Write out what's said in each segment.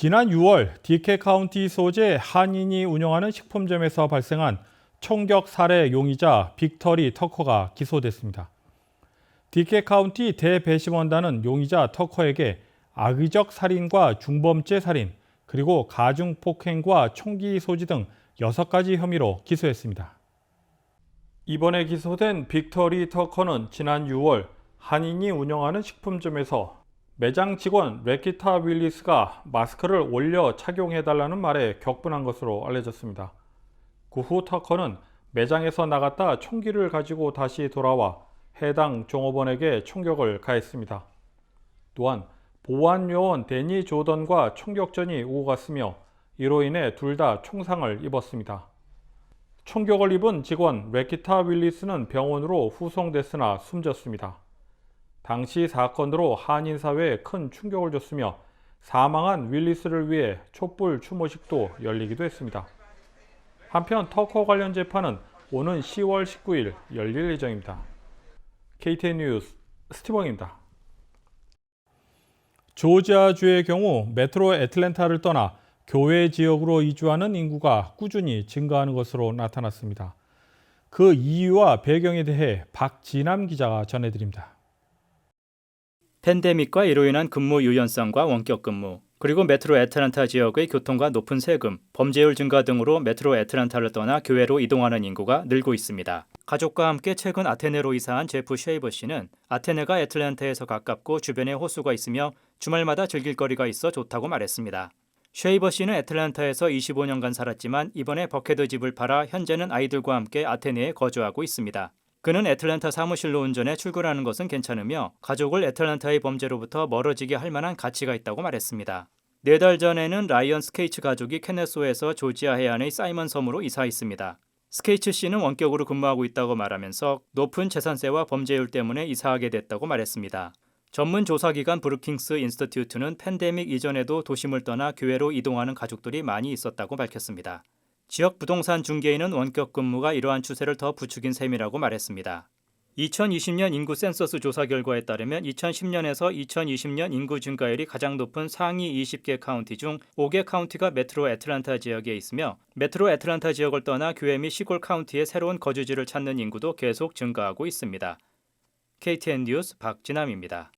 지난 6월 디케 카운티 소재 한인이 운영하는 식품점에서 발생한 총격 살해 용의자 빅터리 터커가 기소됐습니다. 디케 카운티 대배심원단은 용의자 터커에게 악의적 살인과 중범죄 살인, 그리고 가중 폭행과 총기 소지 등 6가지 혐의로 기소했습니다. 이번에 기소된 빅터리 터커는 지난 6월 한인이 운영하는 식품점에서 매장 직원 레키타 윌리스가 마스크를 올려 착용해달라는 말에 격분한 것으로 알려졌습니다. 그 후 터커는 매장에서 나갔다 총기를 가지고 다시 돌아와 해당 종업원에게 총격을 가했습니다. 또한 보안 요원 데니 조던과 총격전이 오고 갔으며 이로 인해 둘 다 총상을 입었습니다. 총격을 입은 직원 레키타 윌리스는 병원으로 후송됐으나 숨졌습니다. 당시 사건으로 한인 사회에 큰 충격을 줬으며 사망한 윌리스를 위해 촛불 추모식도 열리기도 했습니다. 한편 터커 관련 재판은 오는 10월 19일 열릴 예정입니다. KTN 뉴스 스티븐입니다. 조지아주의 경우 메트로 애틀랜타를 떠나 교외 지역으로 이주하는 인구가 꾸준히 증가하는 것으로 나타났습니다. 그 이유와 배경에 대해 박진남 기자가 전해드립니다. 팬데믹과 이로 인한 근무 유연성과 원격 근무, 그리고 메트로 애틀란타 지역의 교통과 높은 세금, 범죄율 증가 등으로 메트로 애틀란타를 떠나 교외로 이동하는 인구가 늘고 있습니다. 가족과 함께 최근 아테네로 이사한 제프 쉐이버 씨는 아테네가 애틀란타에서 가깝고 주변에 호수가 있으며 주말마다 즐길 거리가 있어 좋다고 말했습니다. 쉐이버 씨는 애틀란타에서 25년간 살았지만 이번에 버케드 집을 팔아 현재는 아이들과 함께 아테네에 거주하고 있습니다. 그는 애틀란타 사무실로 운전해 출근하는 것은 괜찮으며 가족을 애틀란타의 범죄로부터 멀어지게 할 만한 가치가 있다고 말했습니다. 네 달 전에는 라이언 스케이츠 가족이 케네소에서 조지아 해안의 사이먼 섬으로 이사했습니다. 스케이츠 씨는 원격으로 근무하고 있다고 말하면서 높은 재산세와 범죄율 때문에 이사하게 됐다고 말했습니다. 전문 조사기관 브루킹스 인스티튜트는 팬데믹 이전에도 도심을 떠나 교외로 이동하는 가족들이 많이 있었다고 밝혔습니다. 지역 부동산 중개인은 원격 근무가 이러한 추세를 더 부추긴 셈이라고 말했습니다. 2020년 인구 센서스 조사 결과에 따르면 2010년에서 2020년 인구 증가율이 가장 높은 상위 20개 카운티 중 5개 카운티가 메트로 애틀란타 지역에 있으며 메트로 애틀란타 지역을 떠나 교외 및 시골 카운티의 새로운 거주지를 찾는 인구도 계속 증가하고 있습니다. KTN 뉴스 박진남입니다.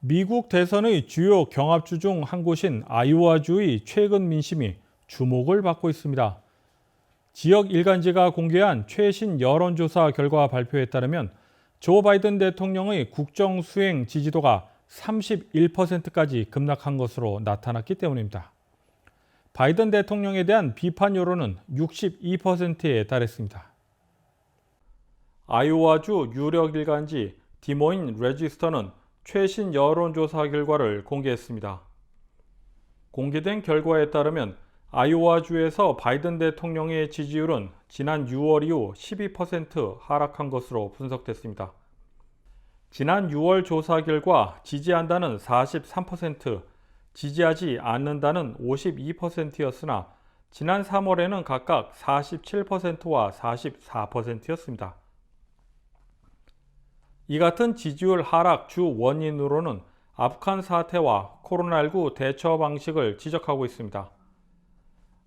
미국 대선의 주요 경합주 중 한 곳인 아이오와주의 최근 민심이 주목을 받고 있습니다. 지역 일간지가 공개한 최신 여론조사 결과 발표에 따르면 조 바이든 대통령의 국정 수행 지지도가 31%까지 급락한 것으로 나타났기 때문입니다. 바이든 대통령에 대한 비판 여론은 62%에 달했습니다. 아이오와주 유력 일간지 디모인 레지스터는 최신 여론조사 결과를 공개했습니다. 공개된 결과에 따르면 아이오와주에서 바이든 대통령의 지지율은 지난 6월 이후 12% 하락한 것으로 분석됐습니다. 지난 6월 조사 결과 지지한다는 43%, 지지하지 않는다는 52%였으나 지난 3월에는 각각 47%와 44%였습니다. 이 같은 지지율 하락 주 원인으로는 아프간 사태와 코로나19 대처 방식을 지적하고 있습니다.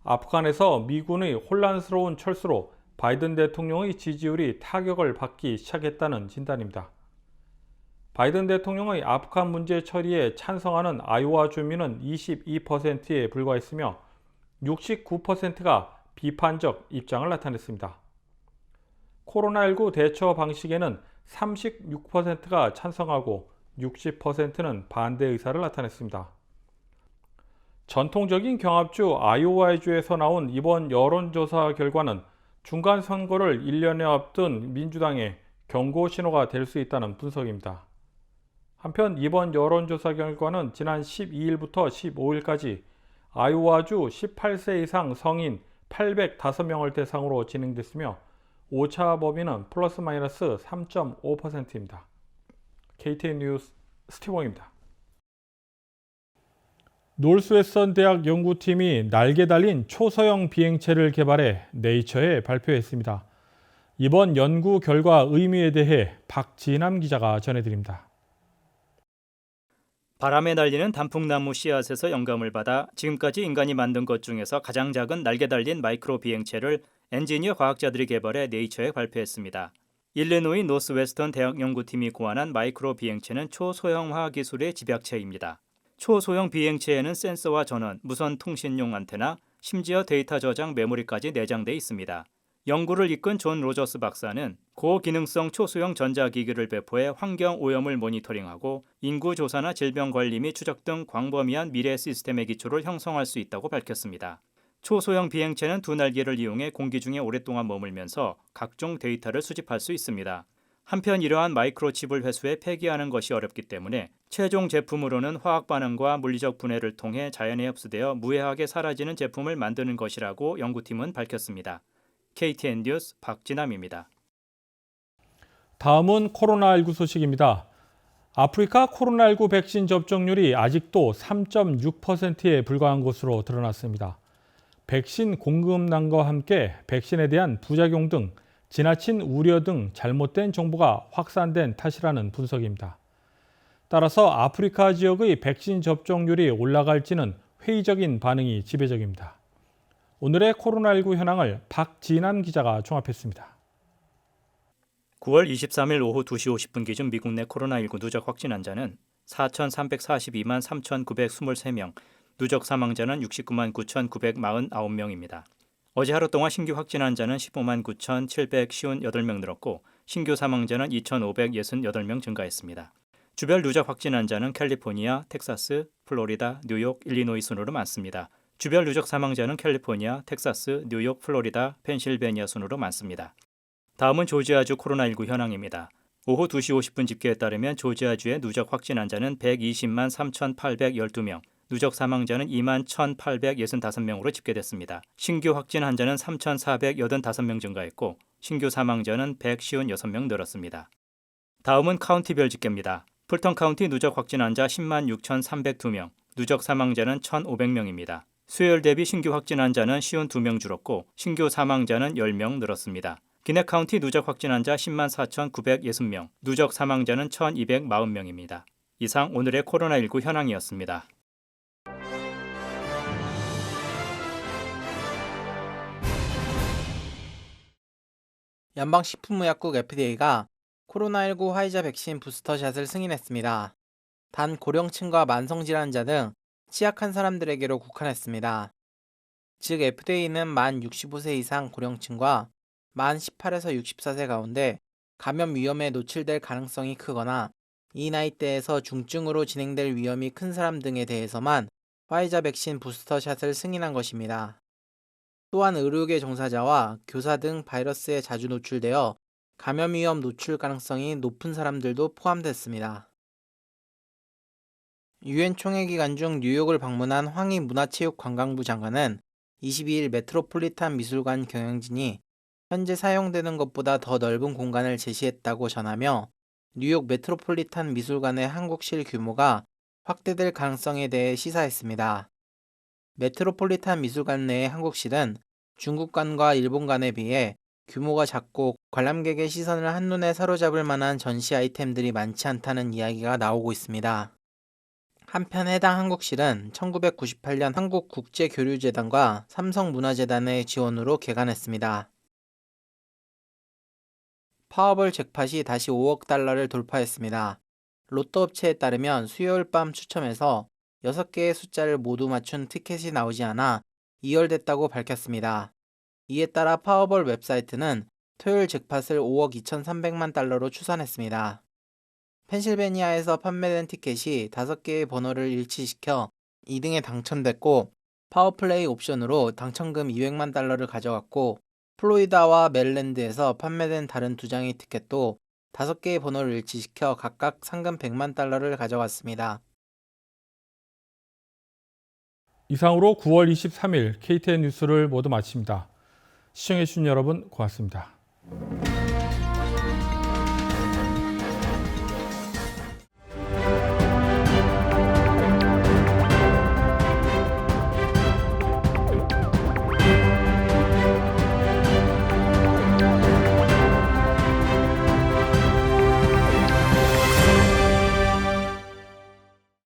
아프간에서 미군의 혼란스러운 철수로 바이든 대통령의 지지율이 타격을 받기 시작했다는 진단입니다. 바이든 대통령의 아프간 문제 처리에 찬성하는 아이오와 주민은 22%에 불과했으며 69%가 비판적 입장을 나타냈습니다. 코로나19 대처 방식에는 36%가 찬성하고 60%는 반대 의사를 나타냈습니다. 전통적인 경합주 아이오와주에서 나온 이번 여론조사 결과는 중간 선거를 1년에 앞둔 민주당의 경고 신호가 될 수 있다는 분석입니다. 한편 이번 여론조사 결과는 지난 12일부터 15일까지 아이오와주 18세 이상 성인 805명을 대상으로 진행됐으며 오차 범위는 플러스 마이너스 3.5%입니다. KTN 뉴스 스티븐입니다. 놀스웨스턴 대학 연구팀이 날개 달린 초소형 비행체를 개발해 네이처에 발표했습니다. 이번 연구 결과 의미에 대해 박진남 기자가 전해드립니다. 바람에 날리는 단풍나무 씨앗에서 영감을 받아 지금까지 인간이 만든 것 중에서 가장 작은 날개 달린 마이크로 비행체를 엔지니어 과학자들이 개발해 네이처에 발표했습니다. 일리노이 노스웨스턴 대학 연구팀이 고안한 마이크로 비행체는 초소형화 기술의 집약체입니다. 초소형 비행체에는 센서와 전원, 무선 통신용 안테나, 심지어 데이터 저장 메모리까지 내장돼 있습니다. 연구를 이끈 존 로저스 박사는 고기능성 초소형 전자기기를 배포해 환경 오염을 모니터링하고 인구 조사나 질병 관리 및 추적 등 광범위한 미래 시스템의 기초를 형성할 수 있다고 밝혔습니다. 초소형 비행체는 두 날개를 이용해 공기 중에 오랫동안 머물면서 각종 데이터를 수집할 수 있습니다. 한편 이러한 마이크로칩을 회수해 폐기하는 것이 어렵기 때문에 최종 제품으로는 화학 반응과 물리적 분해를 통해 자연에 흡수되어 무해하게 사라지는 제품을 만드는 것이라고 연구팀은 밝혔습니다. KTN 뉴스 박진남입니다. 다음은 코로나19 소식입니다. 아프리카 코로나19 백신 접종률이 아직도 3.6%에 불과한 것으로 드러났습니다. 백신 공급난과 함께 백신에 대한 부작용 등 지나친 우려 등 잘못된 정보가 확산된 탓이라는 분석입니다. 따라서 아프리카 지역의 백신 접종률이 올라갈지는 회의적인 반응이 지배적입니다. 오늘의 코로나19 현황을 박진한 기자가 종합했습니다. 9월 23일 오후 2시 50분 기준 미국 내 코로나19 누적 확진 환자는 4,342만 3,923명, 누적 사망자는 69만 9,949명입니다. 어제 하루 동안 신규 확진 환자는 15만 9,758명 늘었고 신규 사망자는 2,568명 증가했습니다. 주별 누적 확진 환자는 캘리포니아, 텍사스, 플로리다, 뉴욕, 일리노이 순으로 많습니다. 주별 누적 사망자는 캘리포니아, 텍사스, 뉴욕, 플로리다, 펜실베니아 순으로 많습니다. 다음은 조지아주 코로나19 현황입니다. 오후 2시 50분 집계에 따르면 조지아주의 누적 확진 환자는 120만 3,812명, 누적 사망자는 2만 1,865명으로 집계됐습니다. 신규 확진 환자는 3,485명 증가했고 신규 사망자는 156명 늘었습니다. 다음은 카운티별 집계입니다. 풀턴 카운티 누적 확진 환자 10만 6,302명, 누적 사망자는 1,500명입니다. 수요일 대비 신규 확진 환자는 52명 줄었고 신규 사망자는 10명 늘었습니다. 기내 카운티 누적 확진 환자 10만 4,960명, 누적 사망자는 1,240명입니다. 이상 오늘의 코로나19 현황이었습니다. 연방식품의약국 FDA가 코로나19 화이자 백신 부스터샷을 승인했습니다. 단 고령층과 만성질환자 등 취약한 사람들에게로 국한했습니다. 즉 FDA는 만 65세 이상 고령층과 만 18에서 64세 가운데 감염 위험에 노출될 가능성이 크거나 이 나이대에서 중증으로 진행될 위험이 큰 사람 등에 대해서만 화이자 백신 부스터샷을 승인한 것입니다. 또한 의료계 종사자와 교사 등 바이러스에 자주 노출되어 감염 위험 노출 가능성이 높은 사람들도 포함됐습니다. 유엔 총회 기간 중 뉴욕을 방문한 황희 문화체육관광부 장관은 22일 메트로폴리탄 미술관 경영진이 현재 사용되는 것보다 더 넓은 공간을 제시했다고 전하며 뉴욕 메트로폴리탄 미술관의 한국실 규모가 확대될 가능성에 대해 시사했습니다. 메트로폴리탄 미술관 내의 한국실은 중국관과 일본관에 비해 규모가 작고 관람객의 시선을 한눈에 사로잡을 만한 전시 아이템들이 많지 않다는 이야기가 나오고 있습니다. 한편 해당 한국실은 1998년 한국국제교류재단과 삼성문화재단의 지원으로 개관했습니다. 파워볼 잭팟이 다시 5억 달러를 돌파했습니다. 로또 업체에 따르면 수요일 밤 추첨에서 6개의 숫자를 모두 맞춘 티켓이 나오지 않아 이열됐다고 밝혔습니다. 이에 따라 파워볼 웹사이트는 토요일 잭팟을 5억 2,300만 달러로 추산했습니다. 펜실베니아에서 판매된 티켓이 5개의 번호를 일치시켜 2등에 당첨됐고 파워플레이 옵션으로 당첨금 200만 달러를 가져갔고 플로리다와 메릴랜드에서 판매된 다른 두 장의 티켓도 5개의 번호를 일치시켜 각각 상금 100만 달러를 가져갔습니다. 이상으로 9월 23일 KTN 뉴스를 모두 마칩니다. 시청해주신 여러분 고맙습니다.